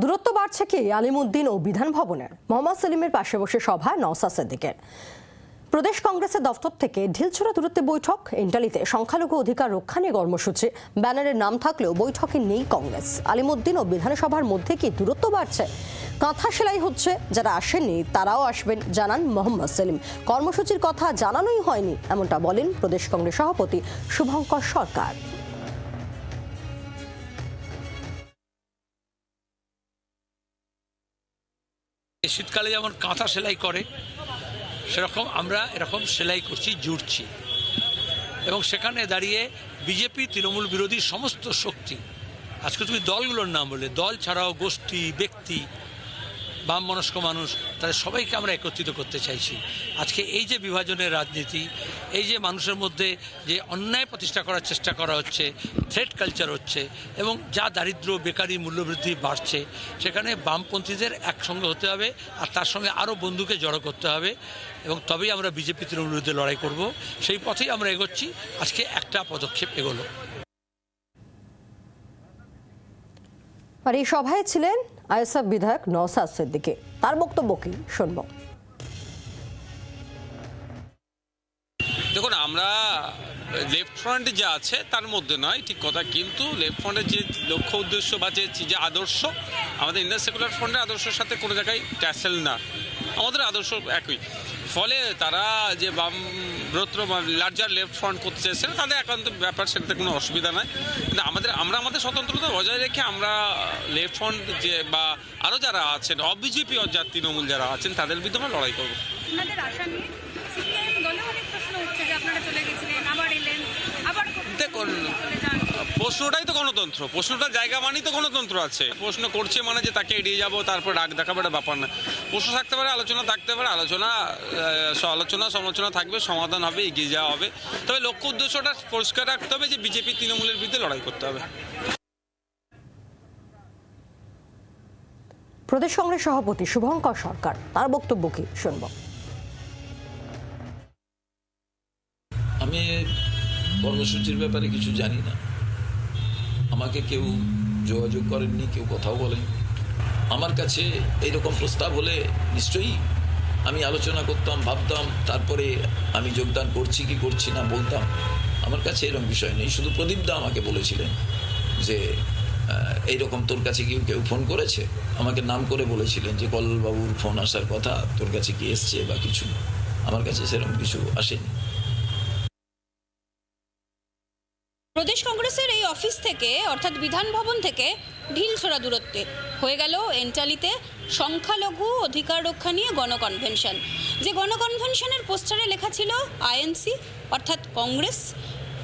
দূরত্ব বাড়ছে কি আলিমুদ্দিন ও বিধান ভবনের? মোহাম্মদ সেলিমের পাশে বসে সভা নওসা সিদ্দিকের প্রদেশ কংগ্রেসের দফতর থেকে ঢিলছোড়া দূরত্বে বৈঠক। ইন্টালিতে সংখ্যালঘু অধিকার রক্ষা নিয়ে কর্মসূচি। ব্যানারের নাম থাকলেও বৈঠকে নেই কংগ্রেস। আলিমুদ্দিন ও বিধানসভার মধ্যে কি দূরত্ব বাড়ছে? কাঁথা সেলাই হচ্ছে, যারা আসেননি তারাও আসবেন, জানান মোহাম্মদ সেলিম। কর্মসূচির কথা জানানোই হয়নি, এমনটা বলেন প্রদেশ কংগ্রেস সভাপতি শুভঙ্কর সরকার। শীতকালে যেমন কাঁথা সেলাই করে, সেরকম আমরা এরকম সেলাই করছি, জুড়ছি। এবং সেখানে দাঁড়িয়ে বিজেপি তৃণমূল বিরোধী সমস্ত শক্তি, আজকে তুমি দলগুলোর নাম বললে, দল ছাড়াও গোষ্ঠী, ব্যক্তি বাম মনস্ক মানুষ তাদের সবাইকে আমরা একত্রিত করতে চাইছি। আজকে এই যে বিভাজনের রাজনীতি, এই যে মানুষের মধ্যে যে অন্যায় প্রতিষ্ঠা করার চেষ্টা করা হচ্ছে থ্রেড কালচার হচ্ছে এবং যা দারিদ্র, বেকারি মূল্যবৃদ্ধি বাড়ছে, সেখানে বামপন্থীদের একসঙ্গে হতে হবে আর তার সঙ্গে আরও বন্ধুকে জড়ো করতে হবে এবং তবেই আমরা বিজেপি তৃণমূল বিরুদ্ধে লড়াই করব। সেই পথেই আমরা এগোচ্ছি। আজকে একটা পদক্ষেপ এগোলো। আর এই সভায় ছিলেন আইএসএফ বিধায়ক নওসাদ সিদ্দিকী। তার বক্তব্য কি? শুনব। দেখুন, আমরা লেফট ফ্রন্ট যা আছে তার মধ্যে নয়, ঠিক কথা, কিন্তু লেফট ফ্রন্টের যে লক্ষ্য উদ্দেশ্য বা যে যে আদর্শ, আমাদের ইন্ডিয়ান সেকুলার ফ্রন্টের আদর্শের সাথে কোনো জায়গায় ট্যাসেল না। আমাদের আদর্শ একই। ফলে তারা যে বাম ব্রত্র লার্জার লেফট ফ্রন্ট করতে চেয়েছেন তাদের একান্ত ব্যাপার সেটাতে কোনো অসুবিধা নাই। কিন্তু আমাদের আমরা আমাদের স্বতন্ত্রতা বজায় রেখে আমরা লেফট ফ্রন্ট যে বা আরও যারা আছেন অবিজেপি যার তৃণমূল যারা আছেন তাদের বিরুদ্ধে আমরা লড়াই করব। দেখুন প্রশ্নটাই তো গণতন্ত্র প্রশ্নটার জায়গা মানেই তো গণতন্ত্র আছে। প্রশ্ন করছে মানে যে তাকে এড়িয়ে যাব তারপর ডাক দেখাবো এটা ব্যাপার না। প্রশ্ন থাকতে পারে আলোচনা থাকতে পারে আলোচনা আলোচনা সমালোচনা থাকবে সমাধান হবে এগিয়ে যাওয়া হবে। তবে লক্ষ্য উদ্দেশ্যটা পরিষ্কার রাখতে হবে যে বিজেপি তৃণমূলের বিরুদ্ধে লড়াই করতে হবে। প্রদেশ কংগ্রেস সভাপতি শুভঙ্কর সরকার তার বক্তব্য কি শুনব? আমি কর্মসূচির ব্যাপারে কিছু জানি না। আমাকে কেউ যোগাযোগ করেননি, কেউ কথাও বলেন। আমার কাছে এইরকম প্রস্তাব হলে নিশ্চয়ই আমি আলোচনা করতাম, ভাবতাম, তারপরে আমি যোগদান করছি কি করছি না বলতাম। আমার কাছে এরকম বিষয় নেই। শুধু প্রদীপদা আমাকে বলেছিলেন যে এইরকম তোর কাছে কেউ কেউ ফোন করেছে? আমাকে নাম করে বলেছিলেন যে, কল্লবাবুর ফোন আসার কথা তোর কাছে কি এসছে বা কিছু? আমার কাছে সেরকম কিছু আসেনি। প্রদেশ কংগ্রেসের এই অফিস থেকে, অর্থাৎ বিধান ভবন থেকে ঢিলছোড়া দূরত্বে হয়ে গেল এন্টালিতে সংখ্যালঘু অধিকার রক্ষা নিয়ে গণকনভেনশন। যে গণকনভেনশনের পোস্টারে লেখা ছিল আইএনসি, অর্থাৎ কংগ্রেস,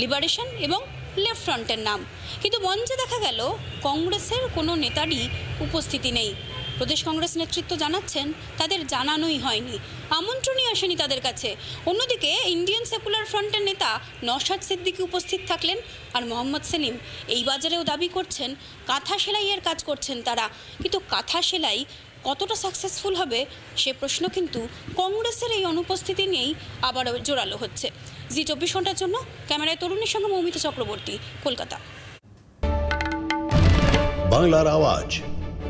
লিবারেশন এবং লেফট ফ্রন্টের নাম। কিন্তু মঞ্চে দেখা গেল, কংগ্রেসের কোনো নেতারই উপস্থিতি নেই। প্রদেশ কংগ্রেস নেতৃত্ব জানাচ্ছেন, তাদের জানানোই হয়নি। আমন্ত্রণই আসেনি তাদের কাছে। অন্যদিকে, ইন্ডিয়ান সেকুলার ফ্রন্টের নেতা নওশাদ সিদ্দিকী উপস্থিত থাকলেন আর মোহাম্মদ সেলিম এই বাজারেও দাবি করছেন, কাঁথা সেলাইয়ের কাজ করছেন তারা। কিন্তু কাঁথা সেলাই কতটা সাকসেসফুল হবে, সে প্রশ্ন কিন্তু কংগ্রেসের এই অনুপস্থিতি নিয়েই আবারও জোরালো হচ্ছে। জি চব্বিশ ঘণ্টার জন্য, ক্যামেরায় তরুণীর সঙ্গে মৌমিতা চক্রবর্তী, কলকাতা। বাংলার আওয়াজ।